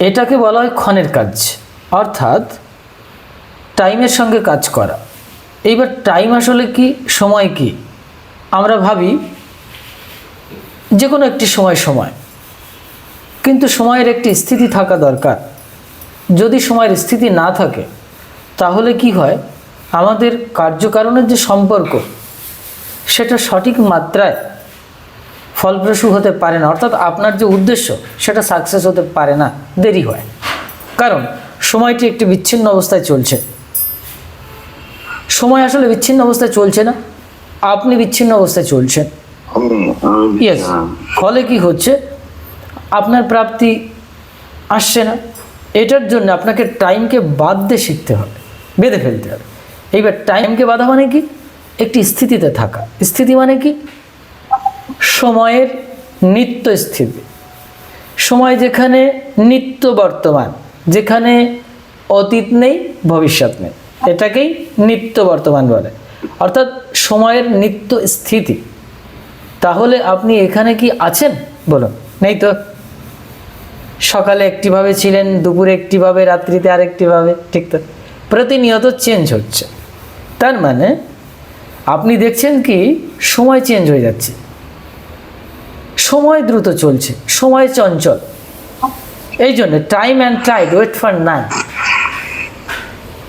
এটাকে বলা হয় ক্ষণের কাজ। অর্থাৎ টাইমের সঙ্গে কাজ করা। এইবার টাইম আসলে কি, সময় কি? আমরা ভাবি যে কোনো একটি সময় সময়। কিন্তু সময়ের একটি স্থিতি থাকা দরকার। যদি সময়ের স্থিতি না থাকে, তাহলে কি হয়? আমাদের কার্যকারণের যে সম্পর্ক, সেটা সঠিক মাত্রায় ফলপ্রসূ হতে পারে না। অর্থাৎ আপনার যে উদ্দেশ্য, সেটা সাকসেস হতে পারে না। দেরি হয়। কারণ, সময়টি একটি বিচ্ছিন্ন অবস্থায় চলছে। সময় আসলে বিচ্ছিন্ন অবস্থায় চলছে না। আপনি বিচ্ছিন্ন অবস্থায় চলছেন। ইয়েস ফলে কি হচ্ছে? আপনার প্রাপ্তি আসছে না। এটার জন্য আপনাকে টাইমকে বাদ দিয়ে শিখতে হবে। বেঁধে ফেলতে হবে। এইবার টাইমকে বাধা মানে কি? একটি স্থিতিতে থাকা। স্থিতি মানে কি? সময়ের নিত্য স্থিতি। সময় যেখানে নিত্য বর্তমান, যেখানে অতীত নেই, ভবিষ্যৎ নেই। এটাকেই নিত্য বর্তমান বলে। অর্থাৎ সময়ের নিত্য স্থিতি। তাহলে আপনি এখানে কি আছেন? বলুন। নেই তো। সকালে একটিভাবে ছিলেন, দুপুরে একটিভাবে, রাত্রিতে আরেকটিভাবে, ঠিক তো। প্রতিনিয়ত চেঞ্জ হচ্ছে। তার মানে আপনি দেখছেন কি, সময় চেঞ্জ হয়ে যাচ্ছে। সময় দ্রুত চলছে, সময় চঞ্চল। এই জন্য time and tide wait for none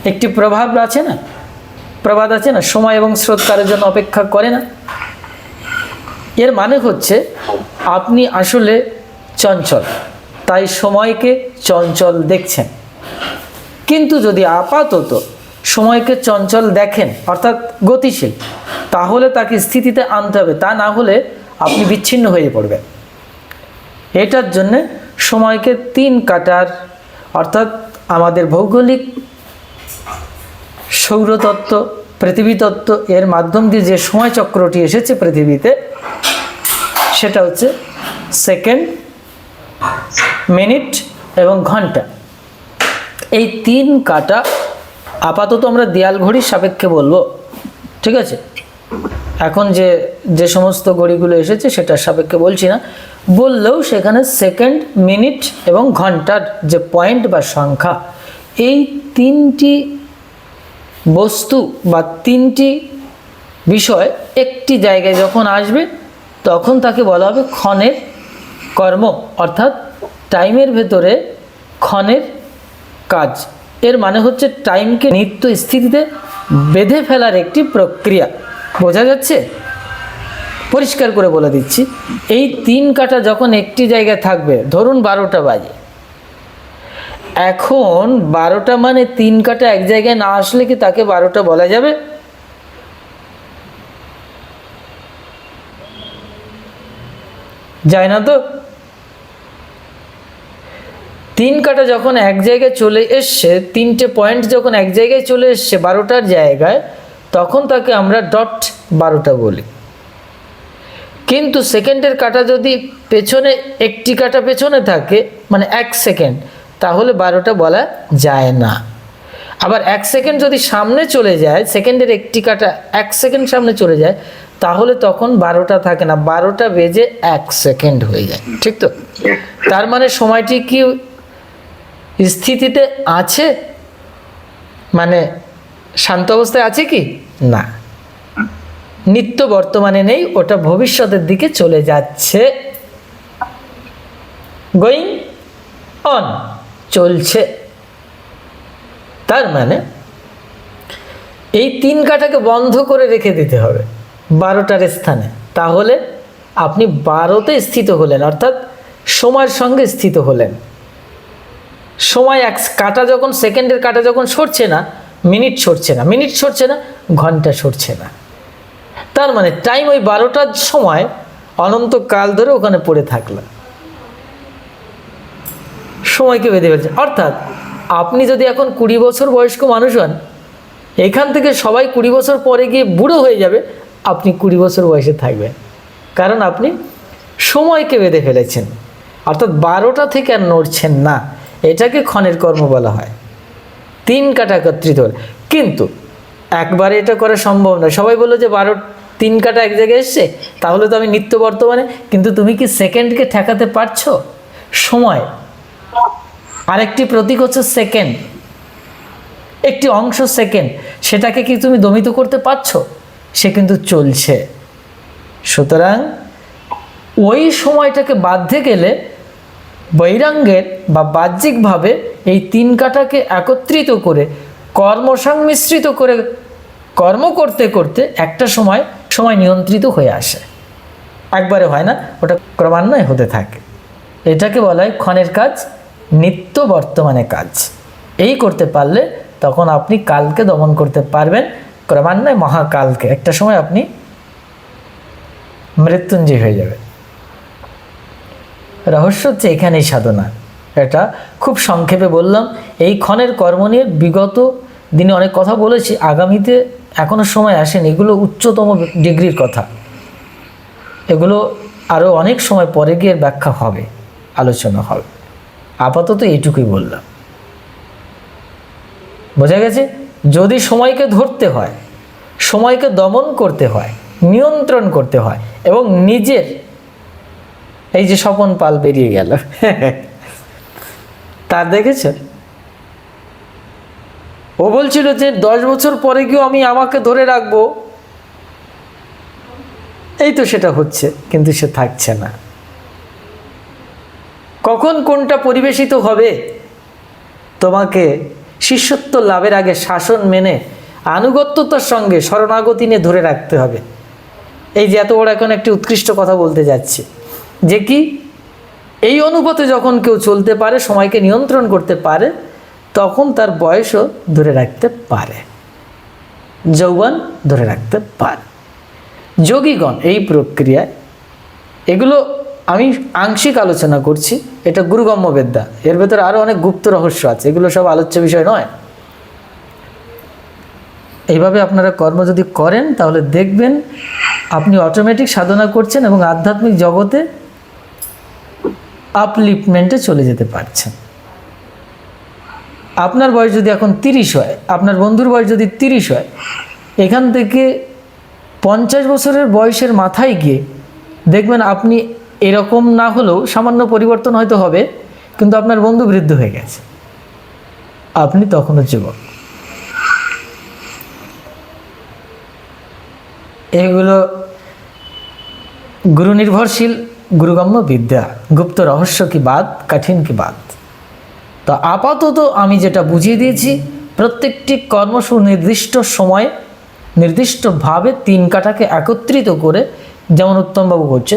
একটি প্রভাব আছে না? প্রবাদ আছে না? সময় এবং স্রোত কারোর জন্য অপেক্ষা করে না। এর মানে হচ্ছে আপনি আসলে চঞ্চল, তাই সময়কে চঞ্চল দেখছেন। কিন্তু যদি আপাতত সময়কে চঞ্চল দেখেন, অর্থাৎ গতিশীল, তাহলে তাকে স্থিতিতে আনতে হবে। তা না হলে আপনি বিচ্ছিন্ন হয়ে পড়বেন। এটার জন্যে সময়কে তিন কাটার, অর্থাৎ আমাদের ভৌগোলিক সৌরতত্ত্ব, পৃথিবীতত্ত্ব, এর মাধ্যম দিয়ে যে সময় চক্রটি এসেছে পৃথিবীতে, সেটা হচ্ছে সেকেন্ড, মিনিট এবং ঘণ্টা। এই তিন কাটা আপাতত আমরা দেয়াল ঘড়ির সাপেক্ষে বলব, ঠিক আছে? এখন যে যে সমস্ত ঘড়িগুলো এসেছে সেটার সাপেক্ষে বলছি না। বললেও সেখানে সেকেন্ড মিনিট এবং ঘণ্টার যে পয়েন্ট বা সংখ্যা, এই তিনটি বস্তু বা তিনটি বিষয় একটি জায়গায় যখন আসবে, তখন তাকে বলা হবে ক্ষণের কর্ম, অর্থাৎ টাইমের ভেতরে ক্ষণের কাজ। এর মানে হচ্ছে টাইমকে নিত্য স্থিতিতে বেঁধে ফেলার একটি প্রক্রিয়া। বোঝা যাচ্ছে? পরিষ্কার করে বলে দিচ্ছি, এই তিন কাটা যখন একটি জায়গায় থাকবে, ধরুন বারোটা বাজে, এখন বারোটা মানে তিন কাটা এক জায়গায় না আসলে কি তাকে বারোটা বলা যাবে? যায় না তো? তিন কাটা যখন এক জায়গায় চলে এসছে, তিনটে পয়েন্ট যখন এক জায়গায় চলে এসছে বারোটার জায়গায়, তখন তাকে আমরা ডট বারোটা বলি। কিন্তু সেকেন্ডের কাটা যদি পেছনে, একটি কাটা পেছনে থাকে মানে এক সেকেন্ড, তাহলে বারোটা বলা যায় না। আবার এক সেকেন্ড যদি সামনে চলে যায়, সেকেন্ডের একটি কাটা এক সেকেন্ড সামনে চলে যায়, তাহলে তখন বারোটা থাকে না। বারোটা বেজে এক সেকেন্ড হয়ে যায়, ঠিক তো? তার মানে সময়টি কি স্থিতিতে আছে? মানে শান্ত অবস্থায় আছে কি? না। নিত্য বর্তমানে নেই, ওটা ভবিষ্যতের দিকে চলে যাচ্ছে। গোয়িং অন চলছে। তার মানে এই তিন কাটাকে বন্ধ করে রেখে দিতে হবে বারোটার স্থানে। তাহলে আপনি বারোতে স্থিত হলেন, অর্থাৎ সময়ের সঙ্গে স্থিত হলেন। সময় এক কাটা যখন, সেকেন্ডের কাটা যখন সরছে না, মিনিট সরছে না। মিনিট সরছে না, ঘণ্টা সরছে না। তার মানে টাইম ওই বারোটার সময় অনন্তকাল ধরে ওখানে পড়ে থাকলাম সময়কে বেঁধে ফেলছে? অর্থাৎ আপনি যদি এখন কুড়ি বছর বয়স্ক মানুষ হন, এখান থেকে সবাই কুড়ি বছর পরে গিয়ে বুড়ো হয়ে যাবে, আপনি কুড়ি বছর বয়সে থাকবেন। কারণ আপনি সময়কে বেঁধে ফেলেছেন? অর্থাৎ বারোটা থেকে আর নড়ছেন না। এটাকে ক্ষণের কর্ম বলা হয়। তিন কাটা একত্রিত কিন্তু একবারে এটা করা সম্ভব নয়। সবাই বলল যে বারো তিন কাটা এক জায়গায় এসছে, তাহলে তো আমি নিত্য বর্তমানে, কিন্তু তুমি কি সেকেন্ডকে ঠেকাতে পারছ? সময়। আরেকটি প্রতীক হচ্ছে সেকেন্ড। একটি অংশ সেকেন্ড। সেটাকে কি তুমি দমিত করতে পারছ? সে কিন্তু চলছে। সুতরাং ওই সময়টাকে বাধ্যে গেলে বৈরাঙ্গের বা বাহ্যিকভাবে এই তিন কাটাকে একত্রিত করে কর্মসংমিশ্রিত করে কর্ম করতে করতে একটা সময় সময় নিয়ন্ত্রিত হয়ে আসে। একবারে হয় না, ওটা ক্রমান্বয়ে হতে থাকে। এটাকে বলা হয় ক্ষণের কাজ, নিত্য বর্তমানে কাজ। এই করতে পারলে তখন আপনি কালকে দমন করতে পারবেন, ক্রমান্বয়ে মহাকালকে। একটা সময় আপনি মৃত্যুঞ্জয় হয়ে যাবে রহস্য হচ্ছে এখানেই সাধনা। এটা খুব সংক্ষেপে বললাম, এই ক্ষণের কর্ম নিয়ে বিগত দিনে অনেক কথা বলেছি, আগামীতে এখনও সময় আসেনি। এগুলো উচ্চতম ডিগ্রির কথা। এগুলো আরও অনেক সময় পরে গিয়ে ব্যাখ্যা হবে, আলোচনা হবে। আপাতত এইটুকুই বললাম। বোঝা গেছে? যদি সময়কে ধরতে হয়, সময়কে দমন করতে হয়, নিয়ন্ত্রণ করতে হয় এবং নিজের এই যে স্বপন পাল বেরিয়ে গেল, তার দেখেছ ও বলছিল যে দশ বছর পরে গিয়েও আমি আমাকে ধরে রাখব। এই তো সেটা হচ্ছে, কিন্তু সে থাকছে না। কখন কোনটা পরিবেশিত হবে? তোমাকে শিষ্যত্ব লাভের আগে শাসন মেনে আনুগত্যতার সঙ্গে শরণাগতি নিয়ে ধরে রাখতে হবে। এই যে এত বড় এখন একটি উৎকৃষ্ট কথা বলতে যাচ্ছি। যে কি? এই অনুপাতে যখন কেউ চলতে পারে, সময়কে নিয়ন্ত্রণ করতে পারে তখন তার বয়সও ধরে রাখতে পারে। যৌবন ধরে রাখতে পারে। যোগীগণ এই প্রক্রিয়ায়, এগুলো আমি আংশিক আলোচনা করছি, এটা গুরুগম্য বিদ্যা এর ভেতরে আরও অনেক গুপ্ত রহস্য আছে, এগুলো সব আলোচ্য বিষয় নয়। এইভাবে আপনারা কর্ম যদি করেন, তাহলে দেখবেন আপনি অটোমেটিক সাধনা করছেন এবং আধ্যাত্মিক জগতে আপলিফমেন্টে চলে যেতে পারছেন। আপনার বয়স যদি এখন তিরিশ হয়, আপনার বন্ধুর বয়স যদি তিরিশ হয়, এখান থেকে পঞ্চাশ বছরের বয়সের মাথায় গিয়ে দেখবেন আপনি এরকম না হলেও সামান্য পরিবর্তন হয়তো হবে, কিন্তু আপনার বন্ধু বৃদ্ধ হয়ে গেছে। আপনি তখনও যুবক। এগুলো গুরু নির্ভরশীল গুরুগম্য বিদ্যা। গুপ্ত রহস্য কি বাদ, কঠিন কি বাদ? তো আপাতত আমি যেটা বুঝিয়ে দিয়েছি, প্রত্যেকটি কর্ম সুনির্দিষ্ট সময়ে, নির্দিষ্টভাবে তিন কাটাকে একত্রিত করে, যেমন উত্তমবাবু করছে